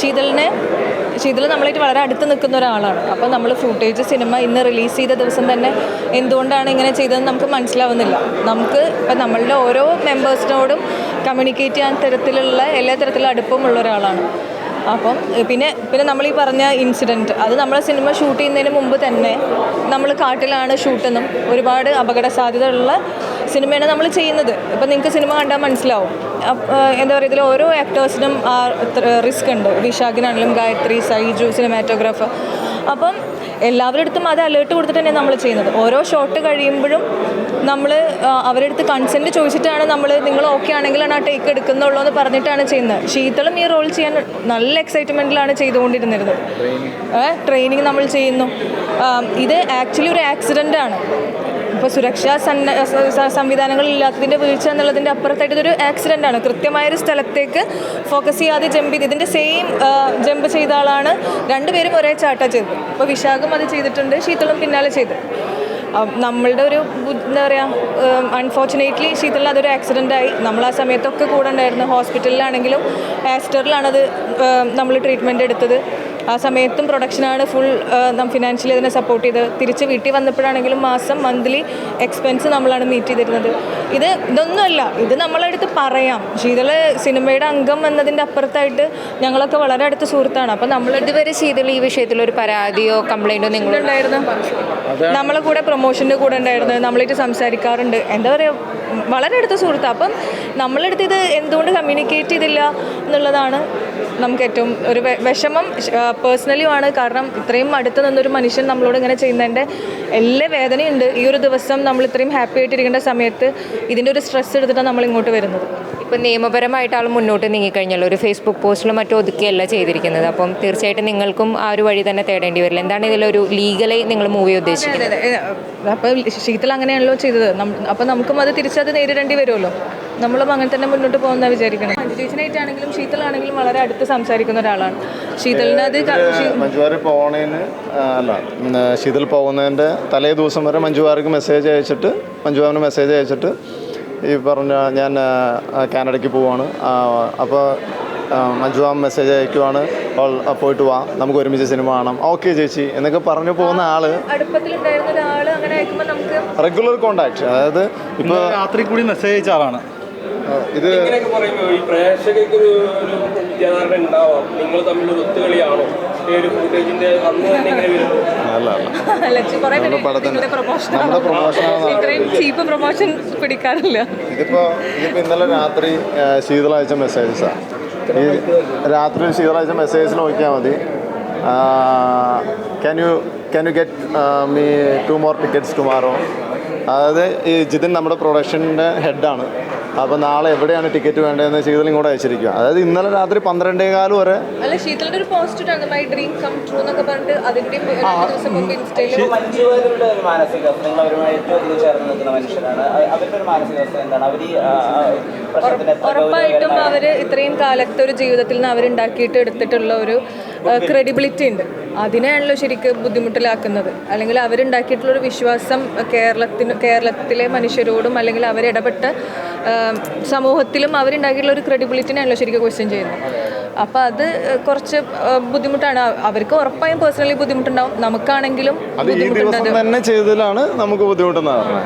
ശീതളിനെ ശീതൾ നമ്മളായിട്ട് വളരെ അടുത്ത് നിൽക്കുന്ന ഒരാളാണ്. അപ്പോൾ നമ്മൾ ഫുട്ടേജ് സിനിമ ഇന്ന് റിലീസ് ചെയ്ത ദിവസം തന്നെ എന്തുകൊണ്ടാണ് ഇങ്ങനെ ചെയ്തതെന്ന് നമുക്ക് മനസ്സിലാവുന്നില്ല. നമുക്ക് ഇപ്പം നമ്മളുടെ ഓരോ മെമ്പേഴ്സിനോടും കമ്മ്യൂണിക്കേറ്റ് ചെയ്യാൻ തരത്തിലുള്ള എല്ലാ തരത്തിലുള്ള അടുപ്പമുള്ള ഒരാളാണ്. അപ്പം പിന്നെ പിന്നെ നമ്മൾ ഈ പറഞ്ഞ ഇൻസിഡന്റ് അത് നമ്മൾ സിനിമ ഷൂട്ട് ചെയ്യുന്നതിന് മുമ്പ് തന്നെ നമ്മൾ കാട്ടിലാണ് ഷൂട്ടെന്നും ഒരുപാട് അപകട സാധ്യതയുള്ള സിനിമയാണ് നമ്മൾ ചെയ്യുന്നത്. ഇപ്പം നിങ്ങൾക്ക് സിനിമ കണ്ടാൽ മനസ്സിലാവും. എന്താ പറയുക ഇതിൽ ഓരോ ആക്ടേഴ്സിനും ആ റിസ്ക് ഉണ്ട്. വിശാഖിനാണെങ്കിലും ഗായത്രി സൈജു സിനിമാറ്റോഗ്രാഫർ അപ്പം എല്ലാവരുടെ അടുത്തും അത് അലേർട്ട് കൊടുത്തിട്ട് തന്നെ നമ്മൾ ചെയ്യുന്നത്. ഓരോ ഷോട്ട് കഴിയുമ്പോഴും നമ്മൾ അവരുടെ അടുത്ത് കൺസെന്റ് ചോദിച്ചിട്ടാണ് നമ്മൾ നിങ്ങൾ ഓക്കെ ആണെങ്കിലാണ് ആ ടേക്ക് എടുക്കുന്നുള്ളൂ എന്ന് പറഞ്ഞിട്ടാണ് ചെയ്യുന്നത്. ശീതളും ഈ റോൾ ചെയ്യാൻ നല്ല എക്സൈറ്റ്മെന്റിലാണ് ചെയ്തുകൊണ്ടിരുന്നത്. ട്രെയിനിങ് നമ്മൾ ചെയ്യുന്നു. ഇത് ആക്ച്വലി ഒരു ആക്സിഡന്റ് ആണ്. ഇപ്പോൾ സുരക്ഷാ സന്ന സംവിധാനങ്ങളില്ലാത്തതിന്റെ വീഴ്ച എന്നുള്ളതിന്റെ അപ്പുറത്തായിട്ട് ഇതൊരു ആക്സിഡന്റ് ആണ്. കൃത്യമായൊരു സ്ഥലത്തേക്ക് ഫോക്കസ് ചെയ്യാതെ ജമ്പ് ചെയ്ത് ഇതിന്റെ സെയിം ജമ്പ് ചെയ്ത ആളാണ് രണ്ടുപേരും ഒരേ ചാട്ട ചെയ്തത്. ഇപ്പോൾ വിശാഖം അത് ചെയ്തിട്ടുണ്ട് ശീതളും പിന്നാലെ ചെയ്തു. നമ്മളുടെ ഒരു എന്താ പറയുക അൺഫോർച്ചുനേറ്റ്ലി ശീതളിൽ അതൊരു ആക്സിഡന്റ് ആയി. നമ്മൾ ആ സമയത്തൊക്കെ കൂടെ ഉണ്ടായിരുന്നു. ഹോസ്പിറ്റലിലാണെങ്കിലും ആസ്റ്ററിലാണത് നമ്മൾ ട്രീറ്റ്മെന്റ് എടുത്തത്. ആ സമയത്തും പ്രൊഡക്ഷനാണ് ഫുൾ ഫിനാൻഷ്യലി അതിനെ സപ്പോർട്ട് ചെയ്ത്. തിരിച്ച് വീട്ടിൽ വന്നപ്പോഴാണെങ്കിലും മാസം മന്ത്ലി എക്സ്പെൻസ് നമ്മളാണ് മീറ്റ് ചെയ്തിരുന്നത്. ഇത് ഇതൊന്നുമല്ല ഇത് നമ്മളെടുത്ത് പറയാം. ശീതള സിനിമയുടെ അംഗം എന്നതിന്റെ അപ്പുറത്തായിട്ട് ഞങ്ങളൊക്കെ വളരെ അടുത്ത സുഹൃത്താണ്. അപ്പം നമ്മൾ ഇതുവരെ ശീതൾ ഈ വിഷയത്തിൽ ഒരു പരാതിയോ കംപ്ലൈന്റോ നിങ്ങൾ ഉണ്ടായിരുന്നു? നമ്മളെ കൂടെ പ്രൊമോഷന്റെ കൂടെ ഉണ്ടായിരുന്നു. നമ്മളായിട്ട് സംസാരിക്കാറുണ്ട്. എന്താ പറയുക വളരെ അടുത്ത സുഹൃത്താണ് അപ്പം നമ്മളെടുത്ത് ഇത് എന്തുകൊണ്ട് കമ്മ്യൂണിക്കേറ്റ് ചെയ്തില്ല എന്നുള്ളതാണ് നമുക്ക് ഏറ്റവും ഒരു വിഷമം പേഴ്സണലിയുമാണ് കാരണം ഇത്രയും അടുത്ത് നിന്നൊരു മനുഷ്യൻ നമ്മളോട് ഇങ്ങനെ ചെയ്യുന്നതിന്റെ എല്ലാ വേദനയുണ്ട്. ഈ ഒരു ദിവസം നമ്മൾ ഇത്രയും ഹാപ്പി ആയിട്ടിരിക്കേണ്ട സമയത്ത് ഇതിന്റെ ഒരു സ്ട്രെസ് എടുത്തിട്ടാണ് നമ്മൾ ഇങ്ങോട്ട് വരുന്നത്. ഇപ്പം നിയമപരമായിട്ട് ആൾ മുന്നോട്ട് നീങ്ങിക്കഴിഞ്ഞല്ലോ ഒരു ഫേസ്ബുക്ക് പോസ്റ്റിലും മറ്റും ഒതുക്കിയല്ല ചെയ്തിരിക്കുന്നത്. അപ്പം തീർച്ചയായിട്ടും നിങ്ങൾക്കും ആ ഒരു വഴി തന്നെ തേടേണ്ടി വരില്ല. എന്താണ് ഇതിലൊരു ലീഗലായി നിങ്ങൾ മൂവി ഉദ്ദേശിക്കുന്നത്? അപ്പോൾ ശീതൽ അങ്ങനെയാണല്ലോ ചെയ്തത്. അപ്പം നമുക്കും അത് തിരിച്ചത് നേരിടേണ്ടി വരുമല്ലോ. നമ്മളും അങ്ങനെ തന്നെ മുന്നോട്ട് പോകുന്ന വിചാരിക്കണം. മഞ്ജു ചേച്ചനായിട്ടാണെങ്കിലും ശീതളാണെങ്കിലും വളരെ അടുത്ത് സംസാരിക്കുന്ന ഒരാളാണ്. ശീതളിന് അത് മഞ്ജുവാരി പോണേന് അല്ല ശീതൽ പോകുന്നതിന്റെ തലേ ദിവസം വരെ മഞ്ജുവാർക്ക് മെസ്സേജ് അയച്ചിട്ട് മഞ്ജുവാറിന് മെസ്സേജ് അയച്ചിട്ട് ഈ പറഞ്ഞ ഞാൻ കാനഡയ്ക്ക് പോവാണ്. അപ്പോൾ മഞ്ജുവാ മെസ്സേജ് അയക്കുവാണ്. അവൾ പോയിട്ട് വാ നമുക്ക് ഒരുമിച്ച് സിനിമ കാണാം. ഓക്കെ ചേച്ചി എന്നൊക്കെ പറഞ്ഞു പോകുന്ന ആൾ റെഗുലർ കോണ്ടാക്ട് അതായത് ഇപ്പോൾ രാത്രി കൂടി മെസ്സേജ് അയച്ച ആളാണ്. ഇത് ഇങ്ങനെയൊക്കെ പറയുമ്പോൾ ഈ പ്രേക്ഷകർക്ക് ഒരു ഉണ്ടാവാം. നിങ്ങൾ തമ്മിലൊരു ഒത്തുകളിയാണോ? അല്ല അല്ല. നമ്മുടെ പ്രൊമോഷൻ പിടിക്കാറില്ല. ഇതിപ്പോ ഇതിപ്പോ ഇന്നലെ രാത്രി ശീതളാഴ്ച മെസ്സേജസാണ് ഈ രാത്രി ശീതളാഴ്ച മെസ്സേജസ് നോക്കിയാൽ മതി. Can you can you get me two more tickets tomorrow അതായത് ഈ ജിതിൻ നമ്മുടെ പ്രൊഡക്ഷന്റെ ഹെഡാണ് അപ്പോൾ നാളെ എവിടെയാണ് ടിക്കറ്റ് വേണ്ടതെന്ന് ശീതളും കൂടെ അയച്ചിരിക്കുക അതായത് ഇന്നലെ രാത്രി പന്ത്രണ്ടേ കാൽ വരെ അല്ല ശീതളിന്റെ ഒരു പോസ്റ്റ് ഉണ്ടായിരുന്നു മൈ ഡ്രീം കം ട്രൂ എന്നൊക്കെ പറഞ്ഞിട്ട് അതിന്റെ രണ്ട് ദിവസം മുമ്പ് ഇൻസ്റ്റയിൽ ഒരു മാനസികാവസ്ഥ നിങ്ങൾ അവരുമായിട്ട് ഒന്നിച്ച് ചേർന്ന് നിൽക്കുന്ന അവരുടെ ഒരു എന്താണ്? അവർ ഈ ആ, ആ, പ്രശ്നത്തിന് ഉറപ്പായിട്ടും അവർ ഇത്രയും കാലത്തെ ഒരു ജീവിതത്തിൽ നിന്ന് അവരുണ്ടാക്കിയിട്ട് എടുത്തിട്ടുള്ള ഒരു ക്രെഡിബിലിറ്റി ഉണ്ട്. അതിനെയാണല്ലോ ശരിക്കും ബുദ്ധിമുട്ടിലാക്കുന്നത്. അല്ലെങ്കിൽ അവരുണ്ടാക്കിയിട്ടുള്ള ഒരു വിശ്വാസം കേരളത്തിന് കേരളത്തിലെ മനുഷ്യരോടും അല്ലെങ്കിൽ അവരിടപെട്ട സമൂഹത്തിലും അവരുണ്ടാക്കിയിട്ടുള്ള ഒരു ക്രെഡിബിലിറ്റിനെയാണല്ലോ ശരിക്കും ക്വസ്റ്റ്യൻ ചെയ്യുന്നത്. അപ്പോൾ അത് കുറച്ച് ബുദ്ധിമുട്ടാണ്. അവർക്ക് ഉറപ്പായും പേഴ്സണലി ബുദ്ധിമുട്ടുണ്ടാവും. നമുക്കാണെങ്കിലും അത് ഈ ദിവസം തന്നെ ചെയ്തതിലാണ് നമുക്ക് ബുദ്ധിമുട്ടെന്ന് പറഞ്ഞത്?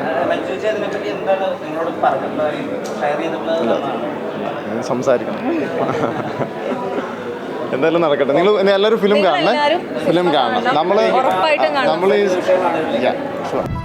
സംസാരിക്കണം. എന്തായാലും നടക്കട്ടെ. നിങ്ങൾ എല്ലാവരും ഫിലിം കാണണേ? ഫിലിം കാണണം. നമ്മൾ ഉറപ്പായിട്ടും കാണണം. നമ്മൾ ഈ.